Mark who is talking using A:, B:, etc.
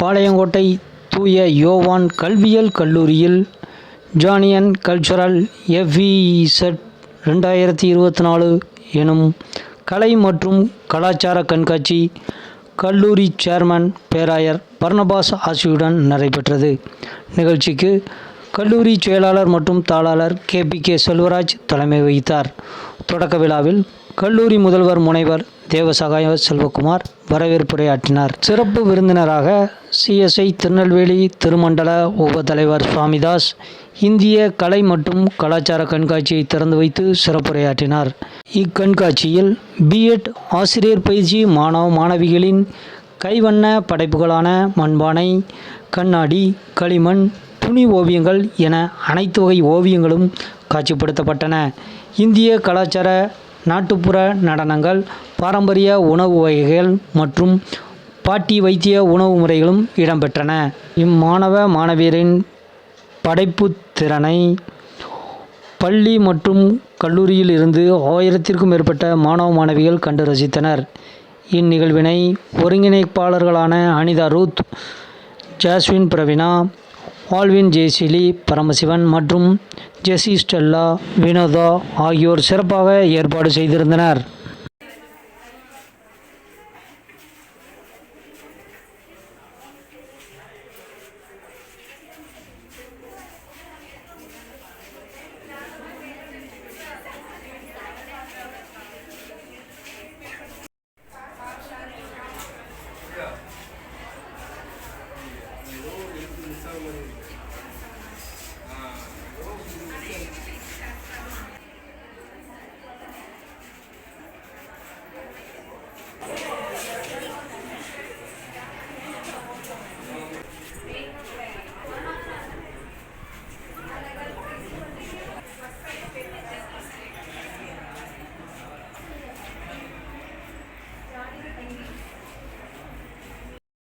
A: பாளையங்கோட்டை தூய யோவான் கல்வியியல் கல்லூரியில் ஜானியன் கல்ச்சுரல் எஃப்இசட் ரெண்டாயிரத்தி இருபத்தி நாலு எனும் கலை மற்றும் கலாச்சார கண்காட்சி கல்லூரி சேர்மன் பேராயர் பர்ணபாஸ் ஆசியுடன் நடைபெற்றது. நிகழ்ச்சிக்கு கல்லூரி செயலாளர் மற்றும் தாளாளர் கே பி கே செல்வராஜ் தலைமை வகித்தார். தொடக்க விழாவில் கல்லூரி முதல்வர் முனைவர் தேவசகாய செல்வகுமார் வரவேற்புரையாற்றினார். சிறப்பு விருந்தினராக சிஎஸ்ஐ திருநெல்வேலி திருமண்டல உப தலைவர் சுவாமிதாஸ் இந்திய கலை மற்றும் கலாச்சார கண்காட்சியை திறந்து வைத்து சிறப்புரையாற்றினார். இக்கண்காட்சியில் பிஎட் ஆசிரியர் பயிற்சி மாணவ மாணவிகளின் கைவண்ண படைப்புகளான மண்பானை கண்ணாடி களிமண் துணி ஓவியங்கள் என அனைத்து வகை ஓவியங்களும் காட்சிப்படுத்தப்பட்டன. இந்திய கலாச்சார நாட்டுப்புற நடனங்கள் பாரம்பரிய உணவு வகைகள் மற்றும் பாட்டி வைத்திய உணவு முறைகளும் இடம்பெற்றன. இம்மாணவ மாணவியரின் படைப்புத் திறனை பள்ளி மற்றும் கல்லூரியில் இருந்து ஆயிரத்திற்கும் மேற்பட்ட மாணவ மாணவிகள் கண்டு ரசித்தனர். இந்நிகழ்வினை ஒருங்கிணைப்பாளர்களான அனிதா ரூத் ஜாஸ்வின் பிரவீனா ஆல்வின் ஜெய்சிலி பரமசிவன் மற்றும் ஜெசி ஸ்டெல்லா வினோதா ஆகியோர் சிறப்பாக ஏற்பாடு செய்திருந்தனர் Thank you.